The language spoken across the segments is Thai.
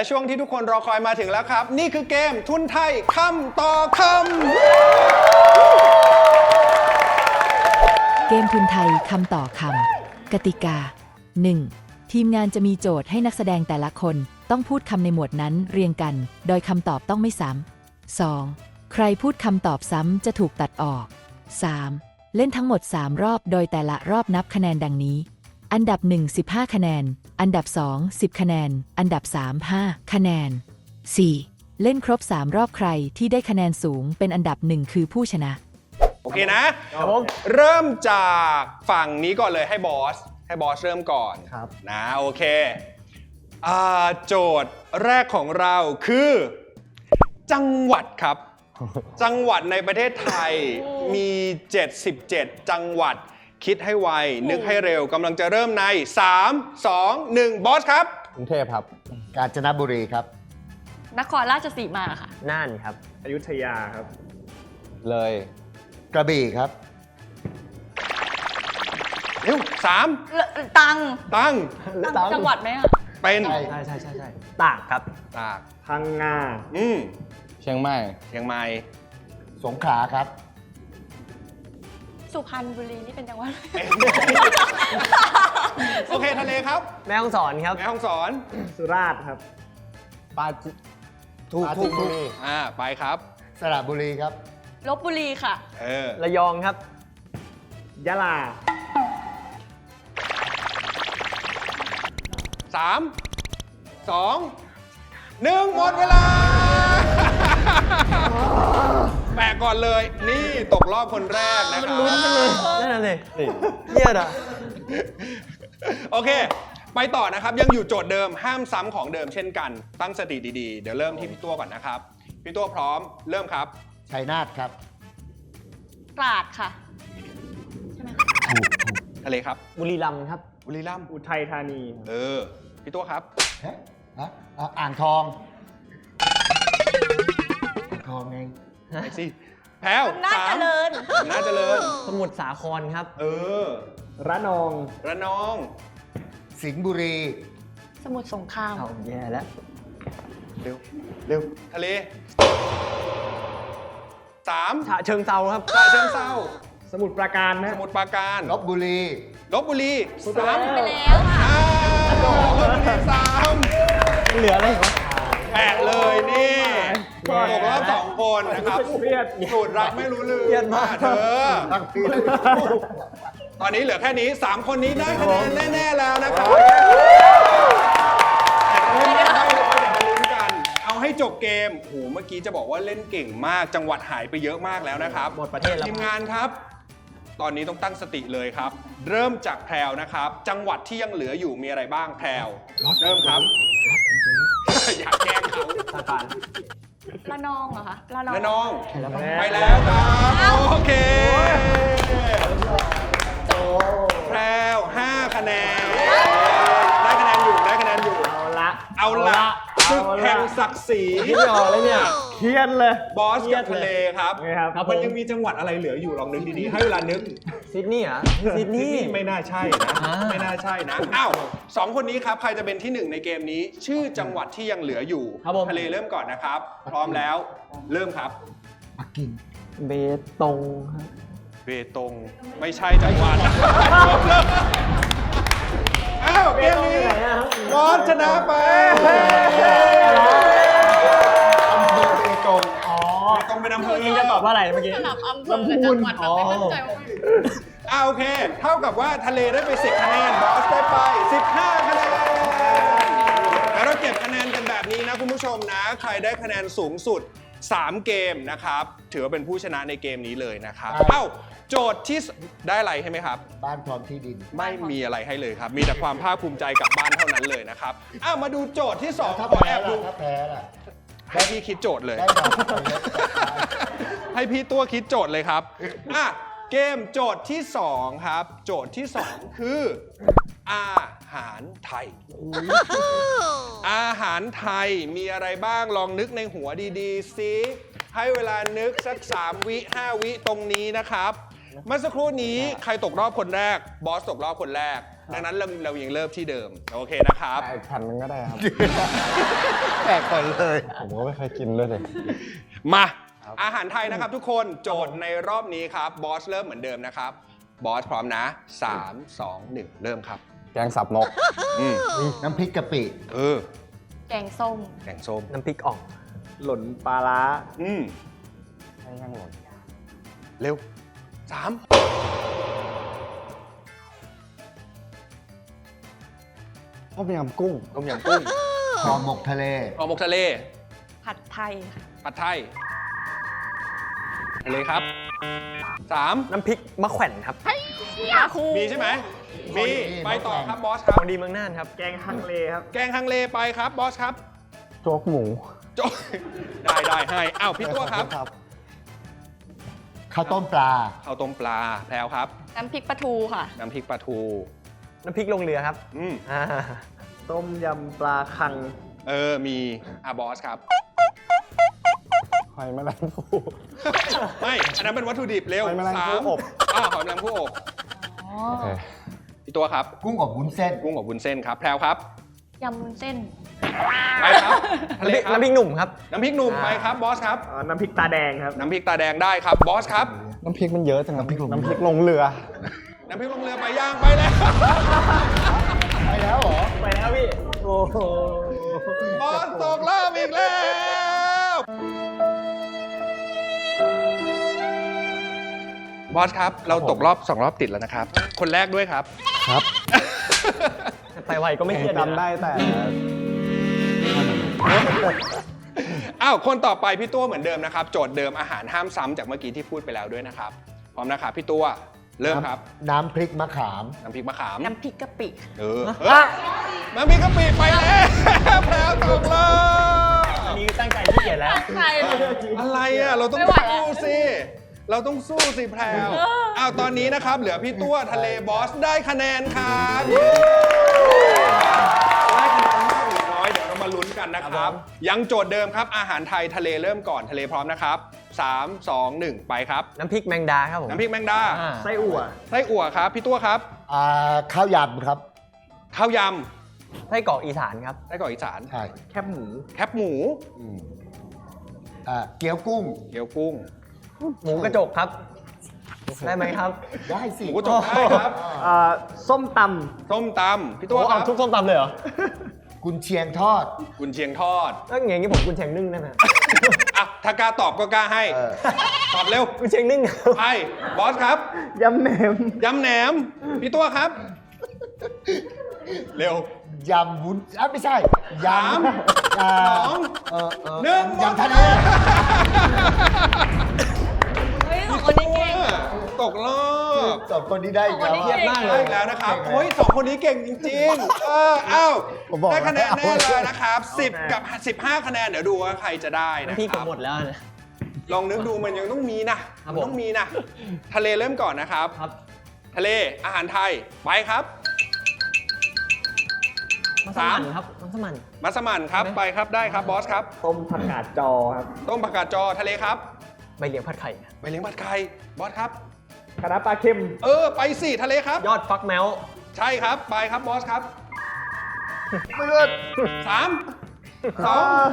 และช่วงที่ทุกคนรอคอยมาถึงแล้วครับ นี่คือเกมทุนไทยคำต่อคำเกมทุนไทยคำต่อคำกติกา 1. ทีมงานจะมีโจทย์ให้นักแสดงแต่ละคนต้องพูดคำในหมวดนั้นเรียงกัน โดยคำตอบต้องไม่ซ้ำ 2. ใครพูดคำตอบซ้ำจะถูกตัดออก 3. เล่นทั้งหมด 3 รอบโดยแต่ละรอบนับคะแนนดังนี้ อันดับ 1 15 คะแนน อันดับ 2 10 คะแนน อันดับ 3 5 คะแนน 4. เล่นครบ 3 รอบใครที่ได้คะแนนสูงเป็นอันดับหนึ่งคือผู้ชนะำโอเคนะเริ่มจากฝั่งนี้ก่อนเลยให้บอส ให้บอสเริ่มก่อนครับ นะโอเคอ่าโจทย์แรกของเราคือ จังหวัดครับ จังหวัดในประเทศไทยมี 77 จังหวัด คิดให้ไว นึกให้เร็วกำลังจะเริ่มใน 3 2 1 บอสครับ กรุงเทพครับ กาญจนบุรีครับ นครราชสีมาค่ะ น่านครับ อยุธยาครับ เลย กระบี่ครับ เร็วสามตังตั้งตังจังหวัดไหมอะเป็นใช่ ใช่ใช่ใช่ใช่ตากครับ ตากพังงา อืมเชียงใหม่เชียงใหม่สงขลาครับ สุพรรณบุรีนี่เป็นจังหวัด โอเคทะเลครับแม่ฮ่องสอนครับ แม่ฮ่องสอนสุราษฎร์ครับปาจิถูกปาจิถูกถูกอ่าไปครับ สระบุรีครับ ลบบุรีค่ะ เออระยองครับ ยะลา สามสองหนึ่งหมดเวลา แปะก่อนเลย นี่ตกรอบคนแรกนะครับ นั่นน่ะสิเยี่ยดอะ โอเค ไปต่อนะครับ ยังอยู่โจทย์เดิมห้ามซ้ำของเดิมเช่นกัน ตั้งสติดีๆ เดี๋ยวเริ่มที่พี่ตัวก่อนนะครับ พี่ตัวพร้อมเริ่มครับ ชัยนาทครับ ตราดค่ะ ทะเลครับบุรีรัมย์ครับ บุรีรัมย์อุทัยธานี เออ พี่ตัวครับ ฮะฮะอะอ่างทองอ่างทองไง ไปสิแพ้วอำนาจสามเจริญ อำนาจเจริญ สมุทรสาครครับ เออ ระนองระนอง สิงห์บุรี สมุทรสงคราม เอาแย่แล้ว เร็ว เร็ว ทะเลสามฉะเชิงเซาครับ ฉะเชิงเซาสมุทรปราการนะสมุทรปราการลบบุรี ลบบุรีสามไปแล้วค่ะ อ้าวลบบุรีสามเหลืออะไรวะ แปะเลยนี่แย่ตกรอบสองคนนะครับเครียดสูตรรักไม่รู้ลืมเครียดมากเธอตั้งปีตอนนี้เหลือแค่นี้ 3 คนนี้ได้คะแนนแน่ ๆ แล้วนะครับแต่ไม่ได้เลยเดี๋ยวมาลุ้นกัน เอาให้จบเกมโหเมื่อกี้จะบอกว่าเล่นเก่งมาก จังหวัดหายไปเยอะมากแล้วนะครับหมดประเทศแล้ว ทีมงานครับ ตอนนี้ต้องตั้งสติเลยครับ เริ่มจากแพรวนะครับ จังหวัดที่ยังเหลืออยู่มีอะไรบ้างแพรวเริ่มครับ อยากแกล้งเขา สาการระนองเหรอคะระนองและน้องแล้วไปแล้วครับ โอเคแพรว5คะแนน ได้คะแนนอยู่ ได้คะแนนอยู่ เอาละเอาละศึกเอาละแห่งศักดิ์ศรีคิดไม่ออกเลยเนี่ย เครียดเลย บอสกับทะเลครับ ไงครับครับมันผมยังมีจังหวัดอะไรเหลืออยู่ลองนึกดีๆ ให้เวลานึก ซิดนีย์เหรอซิดนีย์ ไม่น่าใช่นะ อ่า ไม่น่าใช่นะ อ้าวสองคนนี้ครับ ใครจะเป็นที่หนึ่งในเกมนี้ ชื่อจังหวัดที่ยังเหลืออยู่ครับผม ทะเลเริ่มก่อนนะครับ พร้อมแล้ว เริ่มครับ ปักกิ่งเบตงครับเบตง ไม่ใช่จังหวัดอ้าวเกมนี้บอสชนะไปอ เป็นอำเภอเองจะตอบว่าอะไรเมื่อกี้ สลับอำเภอกับจังหวัดแบบไม่มั่นใจว่าอ่าโอเค เท่ากับว่าทะเลได้ไป10คะแนนบอสได้ไป 15คะแนนแล้วเราเก็บคะแนนกันแบบนี้นะคุณผู้ชมนะ ใครได้คะแนนสูงสุด 3 เกมนะครับ ถือว่าเป็นผู้ชนะในเกมนี้เลยนะครับเอ้าโจทย์ที่สได้อะไรใช่ไหมครับ บ้านพร้อมที่ดิน ไม่มีอะไรให้เลยครับ มีแต่ความภาคภูมิใจกลับบ้านเท่านั้นเลยนะครับอ้าวมาดูโจทย์ที่2ถ้าขอแพ้แอบดูล่ะถ้าแพ้ล่ะ ให้พี่คิดโจทย์เลย ได้ดอกไปเลยให้พี่ตัวคิดโจทย์เลยครับ อะ เกมโจทย์ที่ 2 ครับ โจทย์ที่ 2 คือ อาหารไทย อาหารไทยมีอะไรบ้างลองนึกในหัวดีๆซิให้เวลานึกสัก 3 วิ 5 วิตรงนี้นะครับ เมื่อสักครู่นี้ใครตกรอบคนแรก บอสตกรอบคนแรก ดังนั้นเราเรายังเริ่มที่เดิม โอเคนะครับอีกพันนึงก็ได้ครับ แปลกก่อนเลย ผมก็ไม่เคยกินด้วยเลย มาอาหารไทยนะครับทุกคนโจทย์ในรอบนี้ครับบอสเริ่มเหมือนเดิมนะครับบอสพร้อมนะ 3 2 1 เริ่มครับแกงสับนก อืมน้ำพริกกะปิ เออแกงส้ม แกงส้มน้ำพริกอ่อง หล่นปลาร้าอืมให้นั่งหล่นเร็วสาม ต้มยำกุ้งต้มยำกุ้งห่อหมกทะเล ห่อหมกทะเล ผัดไทยค่ะผัดไทยทะเลครับสามน้ำพริกมะแขวนครับปลาคูมีใช่ไหมมีมีไปต่อมะแขวนครับบอสครัขบ องดีเมืองน่านครับ แกงฮังเลครับ แกงฮังเลไปครับบอสครับโจ๊กหมูโจ ได้ได้ให้อ้าวพี่ตัวครับข้าวต้มปลา ข้าวต้มปลาแพรวครับน้ำพริกปลาทูค่ะ น้ำพริกปลาทูน้ำพริกลงเรือครับอืมอ่า ต้มยำปลาคัง เออ มีอาบอสครับ หอยแมลงภูไม่ อันนั้นเป็นวัตถุดิบเร็วหอยแมลงสาภู่มอบอ้าวหอยแมลงผู้อบอ๋อโอเคพี่ตัวครับ กุ้งอบวุ้นเส้นกุ้งกับวุ้นเส้นครับ แพรวครับ ยำวุ้นเส้น ไปครับทะน้ำเลพริกครับน้ำพริกหนุ่มครับ น้ำพริกหนุ่มอ่าไปครับ บอสครับอ่าน้ำพริกตาแดงครับ น้ำพริกตาแดงได้ครับ บอสครับ น้ำพริกมันเยอะจังน้ำพริกลงน้ำพริกลงเรือ น้ำพริกลงเรือไปย่างไปแล้ว ไปแล้วเหรอไปแล้วพี่ โอ้โหบอสตกรอบอีกแล้ว บอสครับ เราตกรอบสองรอบติดแล้วนะครับ คนแรกด้วยครับ ครับไปไวก็ไม่เครียดจำได้แต่ อ้าว คนต่อไปพี่ตัวเหมือนเดิมนะครับ โจทย์เดิมอาหารห้ามซ้ำจากเมื่อกี้ที่พูดไปแล้วด้วยนะครับ พร้อมนะครับพี่ตัว เริ่มครับ น้ำพริกมะขาม น้ำพริกมะขาม น้ำพริกกะปิ เออเฮ้ยน้ำพริกกะปิไปแล้วแล้วตกรอบอันนี้ตั้งใจที่เกียจแล้วใช่เลยอะไรอะ เราต้องไม่ไหวแล้วสู้สิ เราต้องสู้สิแพรวอ้าวตอนนี้นะครับ เหลือพี่ตัวทะเลบอสได้คะแนนครับ กันนะครับ ยังโจทย์เดิมครับ อาหารไทยทะเลเริ่มก่อนทะเลพร้อมนะครับ 3 2 1 ไปครับ น้ำพริกแมงดาครับผมน้ำพริกแมงดาอ่าไส้อั่วไส้อั่วครับ พี่ตัวครับอ่าข้าวยำครับ ข้าวยไส้กรอกอีสานครับำไส้กรอกอีสาน ใช่แคบหมูแคบหมู อืมอ่าเกี๊ยวกุ้ง เกี๊ยวกุ้งหมูกระจกครับ ได้ไหมครับ ได้สิหมูกระจกได้ครับ อ่าส้มตส้มตำพี่ตัโอ้วคเอารับทุกส้มตำเลยเหรอ กุนเชียงทอดกุนเชียงทอดแล้วอย่างงี้ผมกุนเชียงนึ่งได้ไหมอะถ้ากล้าตอบก็กล้าให้เออตอบเร็วกุนเชียงนึ่งครับไปบอสครับำยำแหนมยำแหนมพี่ตัวครับ เร็วยำวุ้นอะไม่ใช่ยสามำอ่าสองเออเออหนึ่งยำทะเล เฮ้ยสองคนนี้เก่ง ตกรอบสองคนนี้ได้อีกแล้วสองคนนี้อะเก่งมากเลได้ยอีกแล้วนะครับโอ้ยสองคนนี้เก่งจริงๆเอออ้าวผมบอก ได้คะแนนแล้วแน่เลยนะครับ 10 กับ 15 คะแนนเดี๋ยวดูว่าใครจะได้นะน้ำพริกคผรัมบหมดแล้วนะ ลองนึกดูมันยังต้องมีนะครัมับผมต้องมีนะ ทะเลเริ่มก่อนนะครับ ครับ ทะเลอาหารไทยไปครับ มัสมั่นครับ มัสมั่น มัสมั่นครับไปครับได้ครับบอสครับต้มผักกาดจอครับต้มผักกาดจอทะเลครับ ใบเหลียงผัดไข่ ไปเลี้ยงผัดไข่บอสครับ คณะน้าปลาเค็ม เออ ไปสิทะเลครับ ยอดฟักแมวใช่ครับ ไปครับบอสครับสามสอง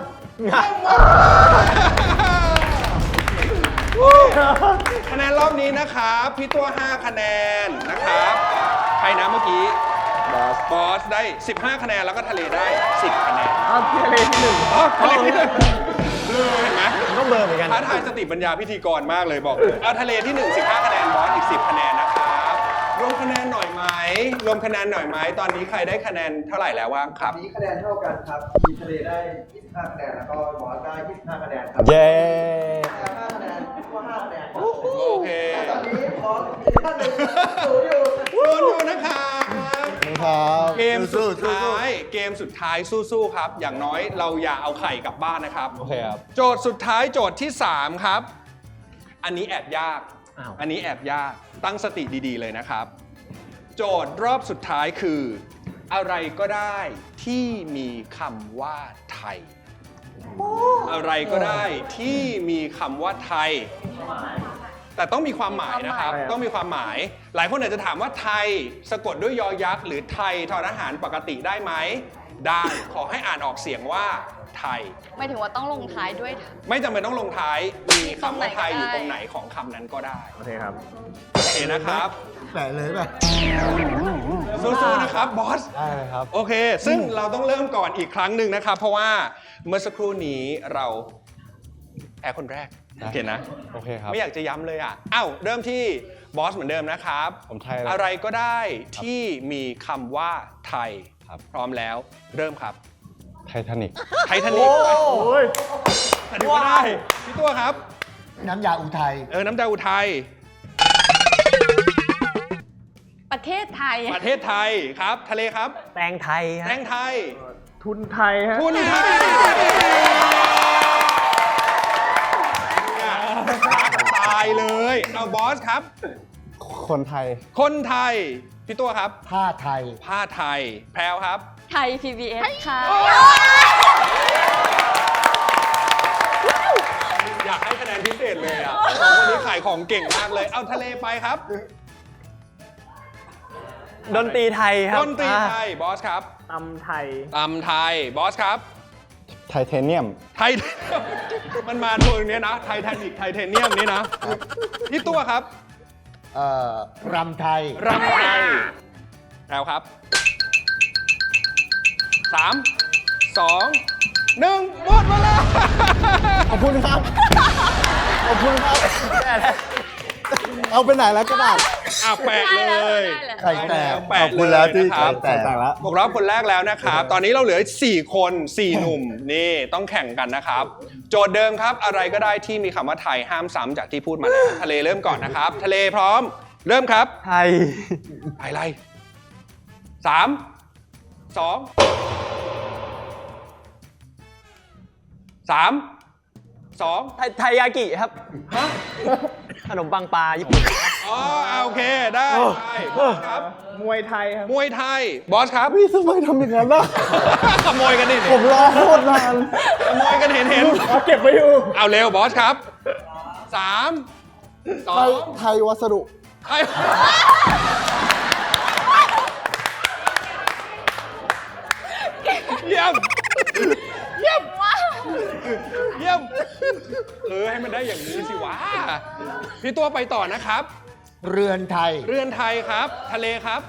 คะแนนรอบนี้นะครับ พี่ตัว 5 คะแนนนะครับใครนะเมื่อกี้ บอสบอสได้ 15 คะแนนแล้วก็ทะเลได้ 10 คะแนน อ้าวทะเลที่หนึ่ง อ๋อทะเลที่หนึ่งเห็นไหมผม ต้องเบลอร์เหมือนกัน ท้าทายสติปัญญาพิธีกรมากเลยบอกเลยเอาทะเลที่1 15คะแนนบอสอีก 10 คะแนนนะครับรวมคะแนนหน่อยไหมรวมคะแนนหน่อยไหมตอนนี้ใครได้คะแนนเท่าไหร่แล้วว่างครับ นี้คะแนนเท่ากันครับทีมทะเลได้ 25 คะแนน แล้วก็บอสได้ 25 คะแนนครับเย้ 5คะแนนก็5คะแนนครับโอเคตอนนี้บอสอีกท่านหนึ่งสูงอยู่สู้อยู่นะครับ ครับเกมสุดสู้ๆท้ายเกมสุดท้ายสู้ๆครับ อย่างน้อยเราอย่าเอาไข่กลับบ้านนะครับ โอเคครับโจทย์สุดท้ายโจทย์ที่ 3 ครับ อันนี้แอบยากอ้าว อันนี้แอบยากตั้งสติดีๆเลยนะครับ โจทย์รอบสุดท้ายคือ อะไรก็ได้ที่มีคำว่าไทย อะไรก็ได้ที่มีคำว่าไทย แต่ต้องมีความหมายนะครับใช่ครับต้องมีความหมาย หลายคนอาจจะถามว่าไทยสะกดด้วยยอยักษ์หรือไทยทอทหารปกติได้ไหม ได้ ขอให้อ่านออกเสียงว่าไทย ไม่ถึงว่าต้องลงท้ายด้วย ไม่จำเป็นต้องลงท้าย มีคำว่าไทยตรงไหนก็ได้อยู่ตรงไหนของคำนั้นก็ได้ โอเคครับ โอเคนะครับ แปะเลยป่ะสู้ๆนะครับบอส ได้เลยครับ โอเค ซึ่งเราต้องเริ่มก่อนอีกครั้งหนึ่งนะครับ เพราะว่าเมื่อสักครู่นี้เรา แพ้คนแรกได้โอเคนะ โอเคครับ ไม่อยากจะย้ำเลยอะอ้าวเริ่มที่บอสเหมือนเดิมนะครับ ผมไทยแล้ว อะไรก็ได้ที่มีคำว่าไทย ครับ พร้อมแล้ว เริ่มครับ ไททานิกไททานิกโอ้ยไททานิกก็ได้พี่ตัวครับ น้ำยาอุทัย เออน้ำดาวอุทัย ประเทศไทย ประเทศไทยครับ ทะเลครับ แตงไทยคแตรับงไทย ทุนไทยฮะคุณไทย เลยเอาบอสครับ คนไทย คนไทย พี่ตัวครับ ผ้าไทย ผ้าไทย แพรวครับ ไทย PBS ค่ะ อยากให้คะแนนพิเศษเลยอะสองคนนี้ขายของเก่งมากเลย เอาทะเลไปครับ ดนตรีไทยครับดนตรีไทย บอสครับตำไทยตำไทย บอสครับ ไทเทเนียม ไทย มันมาตัวเนี้ยนะ ไททานิกไทเทเนียมนี่นะพี่ตัวครับเอ่อรำไทยรำไทยแล้วครับสามสองหนึ่งหมดเวลาขอบคุณครับ ขอบคุณครับ เอาไปไหนแล้วกระดาษ อะแปะเลยไข่แตกแปะขอบคุณแล้วที่เยนะครับ ไข่แต่ละตกรอบคนแรกแล้วนะครับ ตอนนี้เราเหลือ 4 คน 4 หนุ่ม นี่ต้องแข่งกันนะครับ โจทย์เดิมครับ อะไรก็ได้ที่มีคำว่าไทยห้ามซ้ำจากที่พูดมาแล้วทะเลเริ่มก่อนนะครับ ทะเลพร้อม เริ่มครับ ไทย ไปไล่สามสองสามสองไทยไทยยากิครับ ขนมปังปลาญี่ปุ่น อ๋อโอเคได้ได้บอสครับ มวยไทยครับมวยไทย บอสครับ พี่ทำไมทำอย่างนั้นล่ะ ขโมยกันดิผมรอโคตรนานขโมยกันเห็นเห็นเอาเก็บไว้อยู่เอาเร็วบอสครับสามสอไทยงไทยวัสดุไอ้เม เออให้มันได้อย่างนี้สิวะ พี่ตัวไปต่อนะครับ เรือนไทย เรือนไทยครับ ทะเลครับ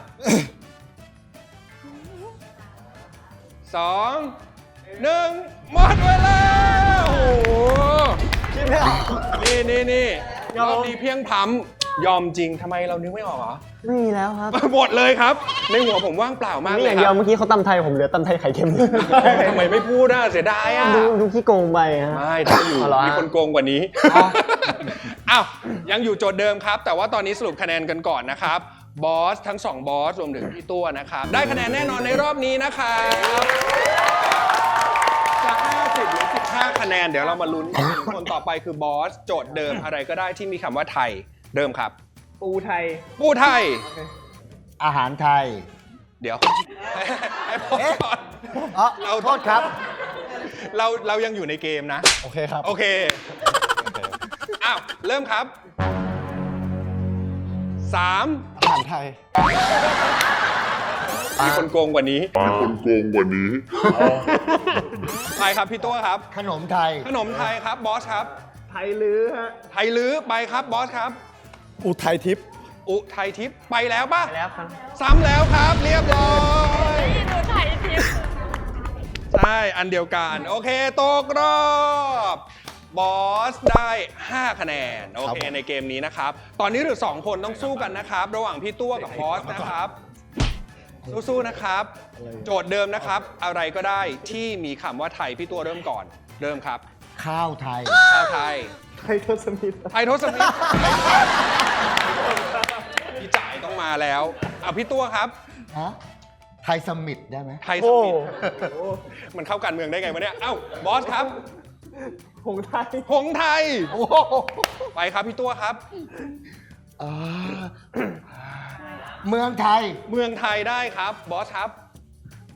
สองหนึ่งหมดเวลาโอ้โหนี่นี่นี่รอบนี้เพียงพำ ยอมจริงทำไมเรานึกไม่ออกเหรอ ไม่มีแล้วครับหมดเลยครับ ในหัวผมว่างเปล่ามากนี่เลอยย่างเดีคยวรับเมื่อกี้เขาตำไทยผมเหลือตำไทยไข่เค็มทำไมไม่พูดอะเสียดายอะ ดูดูขี้โกงไปฮะ ไม่ถ้าอยู่อ๋อเหรอฮะมีคนโกงกว่านี้อ้าว ยังอยู่โจทย์เดิมครับ แต่ว่าตอนนี้สรุปคะแนนกันก่อนนะครับ บอส ทั้ง 2 บอส รวมถึงพี่ตัวนะครับ ได้คะแนนแน่นอนในรอบนี้นะครับจะ50หรือ15 คะแนน เดี๋ยวเรามาลุ้นกันคนต่อไปคือบอส โจทย์เดิมอะไรก็ได้ที่มีคำว่าไทย เดิมครับ ปูไทย ปูไทย อาหารไทย เดี๋ยวให้พอก่อนอ๋อเราโทษครับ เราเรายังอยู่ในเกมนะ โอเคครับ โอเค อ้าว เริ่มครับสามอาหารไทย มีคนโกงกว่านี้ มีคนโกงกว่านี้ไปครับพี่ตัวครับ ขนมไทย ขนมไทยครับบอสครับ ไทยลื้อฮะ ไทยลื้อไปครับบอสครับ อุทัยทิพย์อุทัยทิพย์ไปแล้วป่ะไปแล้วครับ ซ้ำแล้วครับเรียบร้อยนี่ดูไทยทิพย์ใช่อันเดียวกัน โอเคตกรอบบอสได้ 5 คะแนน โอเค ในเกมนี้นะครับ ตอนนี้เหลือ2คนต้องสู้กันนะครับ ระหว่างพี่ตัวกับบอสนะครับ สู้ๆนะครับ โจทย์เดิมนะครับ อะไรก็ได้ที่มีคำว่าไทยพี่ตัวเริ่มก่อน เริ่มครับ ข้าวไทยชาวไทย ไทยทศมิตรไทยทศมิตรพี่จ่ายต้อง มาแล้วเอาพี่ตัวครับ ฮะไทยสมิธได้ไหมไทยสมิตรมันเข้าการเมืองได้ไงวะเนี่ย เอ้าบอสครับ หงไทยหงส์ไทย โอ้โหไปครับพี่ตัวครับ อ่าเมืองไทย เมืองไทยได้ครับ บอสครับ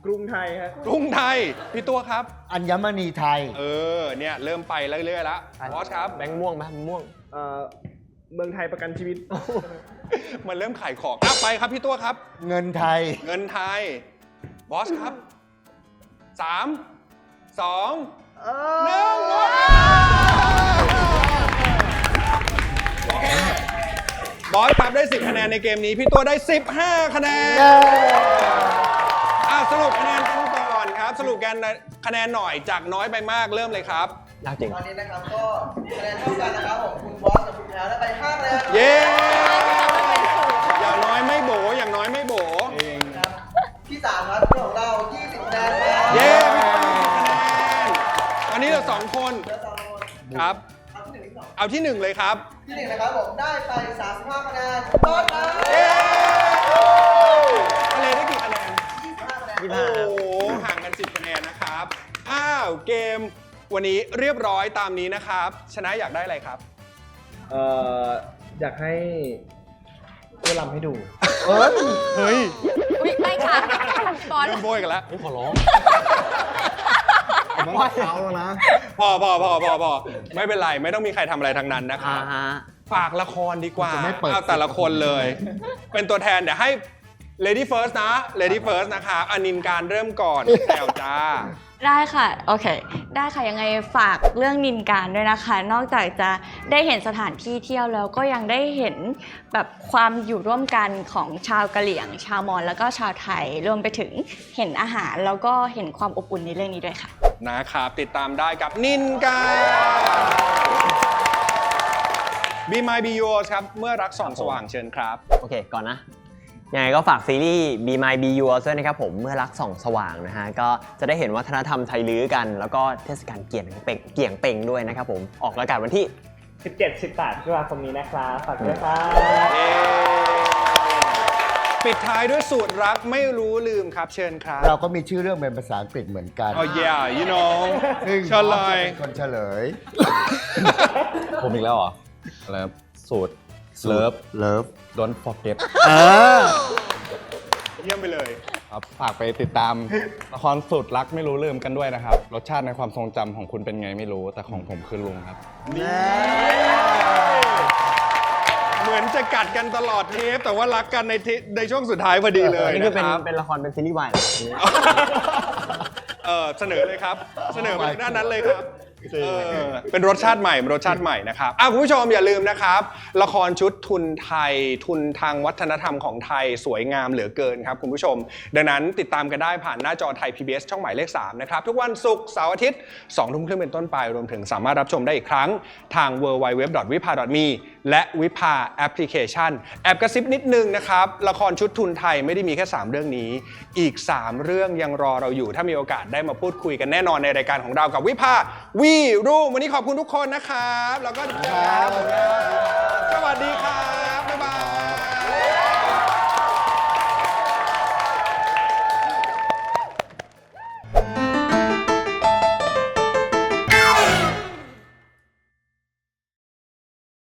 กรุงไทยฮะกรุงไทย พี่ตัวครับ อัญมณีไทย เออ เนี่ยเริ่มไปเรื่อยๆแล้ว บอสครับ แบงค์ม่วงไหมม่วง เอ่อเมืองไทยประกันชีวิต มันเริ่มขายของอะไปครับพี่ตัวครับ เงินไทย เงินไทย บอสครับสามสองหนึ่งหมดบอสครับได้ 10 คะแนนในเกมนี้ พี่ตัวได้ 15 คะแนนอะสรุปคะแนนกันก่อนครับ สรุปกันคะแนนหน่อยจากน้อยไปมากเริ่มเลยครับยากจริง ตอนนี้นะครับก็คะแนนเท่ากันนะครับผมคุณบอสกับคุณแพรวได้ไป5คะแนน เย้ อย่างน้อยไม่โบ อย่างน้อยไม่โบ ครับ ที่สามครับของเรา20คะแนนครับเย้พี่ตัวมี10คะแนนอันนี้เหลือสองคนเหลือสองคนครับ เอาที่หนึ่งที่สองเอาที่หนึ่งเลยครับ ที่หนึ่งนะครับผมได้ไป 35คะแนนคุณบอสครับเย้ทะเลได้กี่คะแนน 25คะแนน โอ้โห ห่างกัน10คะแนนนะครับ อ้าว เกมวันนี้เรียบร้อยตามนี้นะครับ ชนะอยากได้อะไรครับ เอ่ออยากให้เพื่อลำให้ดู เฮ้ยอุ๊ยไม่ค่ะบอลเริ่มโบยกันแล้ว ขอร้องผมต้องเท้าแล้วนะ พอพอพอพอพอไม่เป็นไร ไม่ต้องมีใครทำอะไรทั้งนั้นนะครับ ฝากละครดีกว่าจะไม่เปิดเอาแต่ละคนเลย เป็นตัวแทนเดี๋ยวให้ Lady First นะ Lady First นะครับอานินการเริ่มก่อน แถวจ้า ได้ค่ะ โอเค ได้ค่ะ ยังไงฝากเรื่องนินการด้วยนะคะ นอกจากจะได้เห็นสถานที่เที่ยวแล้วก็ยังได้เห็นแบบความอยู่ร่วมกันของชาวกะเหรี่ยง ชาวมอญแล้วก็ชาวไทย รวมไปถึงเห็นอาหารแล้วก็เห็นความอบอุ่นในเรื่องนี้ด้วยค่ะ นะครับ ติดตามได้กับนินกา Be My Be Yours ครับ เมื่อรักส่องสว่างเชิญครับ โอเค ก่อนนะ ยังไงก็ฝากซีรีส์ Be My Be Yours ด้วยนะครับผมเมื่อรักส่องสว่างนะฮะก็จะได้เห็นวัฒนธรรมไทยลื้อกัน แล้วก็เทศกาลเกี่ยงเป่งเกี่ยงเป่งด้วยนะครับผมออกอากาศวันที่ 17 18พฤษภาคมนี้นะครับฝากด้วยครับเย้ปิดท้ายด้วยสูตรรักไม่รู้ลืมครับเชิญครับเราก็มีชื่อเรื่องเป็นภาษาอังกฤษเหมือนกัน Oh yeah you know ซึ่งเชิญเลย เป็นคนเฉลย ผมอีกแล้วเหรออะไรครับสูตร เลิฟเลิฟ don't forget เออ เยี่ยมไปเลย ครับฝากไปติดตามละครสูตรรักไม่รู้ลืมกันด้วยนะครับ รสชาติในความทรงจำของคุณเป็นไงไม่รู้ แต่ของผมคือลุงครับ เหมือนจะกัดกันตลอดเทป แต่ว่ารักกันในเทปในช่วงสุดท้ายพอดีเลยนี่คือเป็นนะครับ เป็นละครเป็นซีรีส์วายเหรอ เออเสนอเลยครับ เสนอมาด้านนั้นเลยครับ เออเป็นรสชาติใหม่เป็นรสชาติใหม่นะครับอะคุณผู้ชมอย่าลืมนะครับ ละครชุดทุนไทยทุนทางวัฒนธรรมของไทยสวยงามเหลือเกินครับคุณผู้ชม ดังนั้นติดตามกันได้ผ่านหน้าจอไทย PBS ช่องหมายเลข3นะครับทุกวันศุกร์เสาร์อาทิตย์2ทุ่มครึ่งเป็นต้นไป รวมถึงสามารถรับชมได้อีกครั้งทาง w w w w i p a m e และวิภาแอปพลิเคชัน แอบกระซิบนิดนึงนะครับ ละครชุดทุนไทยไม่ได้มีแค่ 3 เรื่องนี้ อีก 3 เรื่องยังรอเราอยู่ถ้ามีโอกาสได้มาพูดคุยกันแน่นอนในรายการของเรากับวิภาวีรูมวันนี้ขอบคุณทุกคนนะครับ แล้วก็เจอกันครับสวัสดีครับ